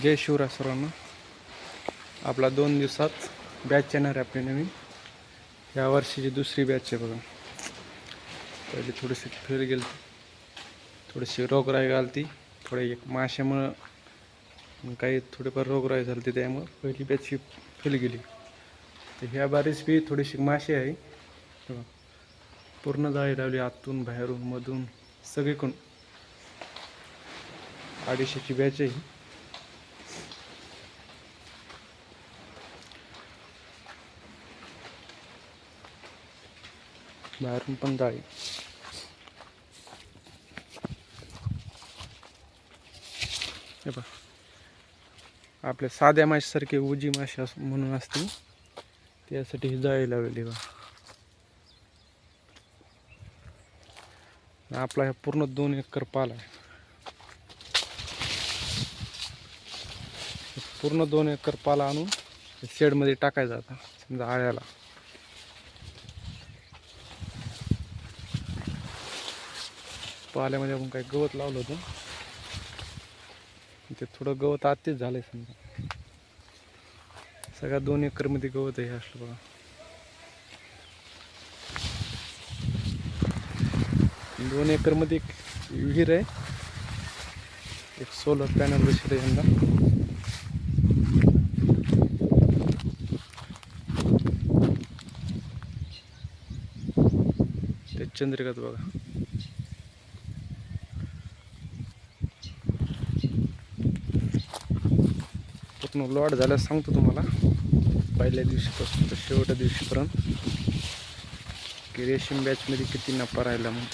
जय शिवराय सर्वांना. आपला दोन दिवसात बॅच येणार आहे आपली नवीन. या वर्षीची दुसरी बॅच आहे बघा. पहिली थोडीशी फेल गेली. थोडीशी रोगराई घालती. थोडे एक माशामुळं काही थोडेफार रोगराई झाली त्यामुळं पहिली बॅच ही फेल गेली. तर ह्या बारीस बी थोडीशी माशी आहे. बघा. पूर्ण जाळी लावली आतून बाहेरून मधून सगळीकडून. अडीचशेची बॅच आहे बाहेरून पण जाळी हे पहा आपल्या साध्या माशासारखे उजी मासे अस म्हणून असते त्यासाठी ही जाळी लावलेली बा आपला ह्या पूर्ण दोन एकर पाला आहे. पूर्ण दोन एकर पाला आणून शेडमध्ये टाकायचा आता समजा आळ्याला. पाल्यामध्ये आपण काही गवत लावलं होतं. ते थोडं गवत आत्तेच आहे समजा. सगळ्या दोन एकरमध्ये गवत आहे असलं बघा. दोन एकरमध्ये एक विहीर आहे. एक सोलर पॅनल बसले यंदा ते चंद्रिकात बघा. पूर्ण लॉड झाल्यास सांगतो तुम्हाला. पहिल्या दिवशीपासून तर शेवटच्या दिवशीपर्यंत. की रेशीम बॅचमध्ये किती नफा राहिला मग